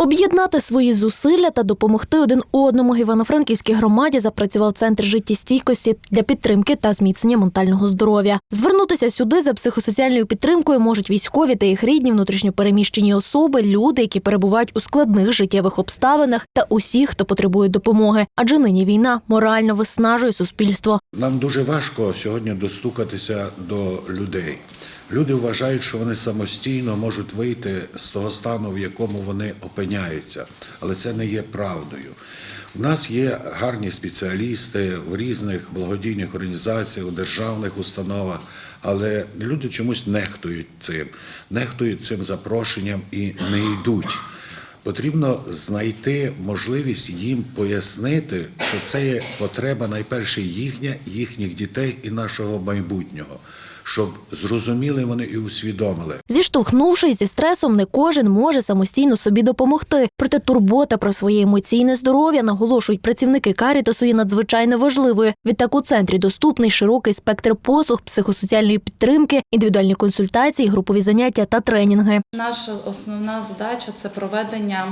Об'єднати свої зусилля та допомогти один одному Івано-Франківській громаді запрацював центр життєстійкості для підтримки та зміцнення ментального здоров'я. Звернутися сюди за психосоціальною підтримкою можуть військові та їх рідні, внутрішньопереміщені особи, люди, які перебувають у складних життєвих обставинах, та усі, хто потребує допомоги. Адже нині війна морально виснажує суспільство. Нам дуже важко сьогодні достукатися до людей. Люди вважають, що вони самостійно можуть вийти з того стану, в якому вони опиняються, але це не є правдою. У нас є гарні спеціалісти в різних благодійних організаціях, у державних установах, але люди чомусь нехтують цим, нехтують цим запрошенням і не йдуть. Потрібно знайти можливість їм пояснити, що це є потреба найперше їхня, їхніх дітей і нашого майбутнього, щоб зрозуміли вони і усвідомили. Зіштовхнувшись зі стресом, не кожен може самостійно собі допомогти. Проте турбота про своє емоційне здоров'я наголошують працівники Карітасу є надзвичайно важливою. Відтак у центрі доступний широкий спектр послуг психосоціальної підтримки, індивідуальні консультації, групові заняття та тренінги. Наша основна задача це проведення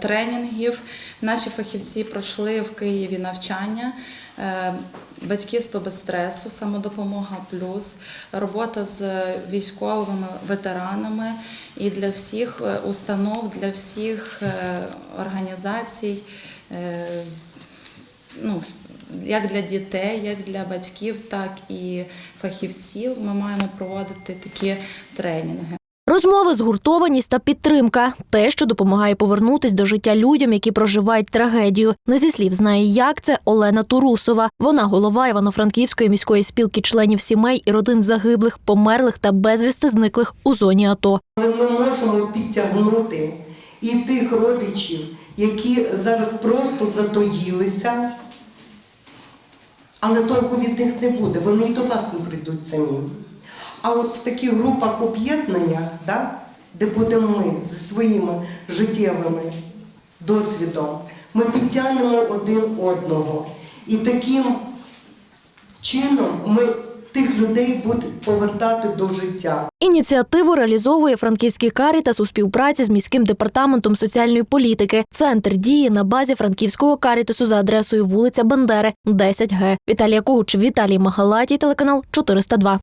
тренінгів. Наші фахівці пройшли в Києві навчання. е, Батьківство без стресу, самодопомога плюс, робота з військовими ветеранами і для всіх е, установ, для всіх е, організацій, е, ну, як для дітей, як для батьків, так і фахівців. Ми маємо проводити такі тренінги. Розмови, згуртованість та підтримка те, що допомагає повернутись до життя людям, які проживають трагедію. Не зі слів знає, як це Олена Турусова. Вона голова Івано-Франківської міської спілки членів сімей і родин загиблих, померлих та безвісти зниклих у зоні АТО. Ми можемо підтягнути і тих родичів, які зараз просто затоїлися, але толку від них не буде, вони і до вас не прийдуть самі. А от в таких групах об'єднаннях, да, де будемо ми зі своїми життєвими досвідом, ми підтягнемо один одного. І таким чином ми тих людей будемо повертати до життя. Ініціативу реалізовує Франківський Карітас у співпраці з міським департаментом соціальної політики. Центр діє на базі Франківського Карітасу за адресою вулиця Бандери, 10 Г. Віталія Когуч, Віталій Магалатій, телеканал 402.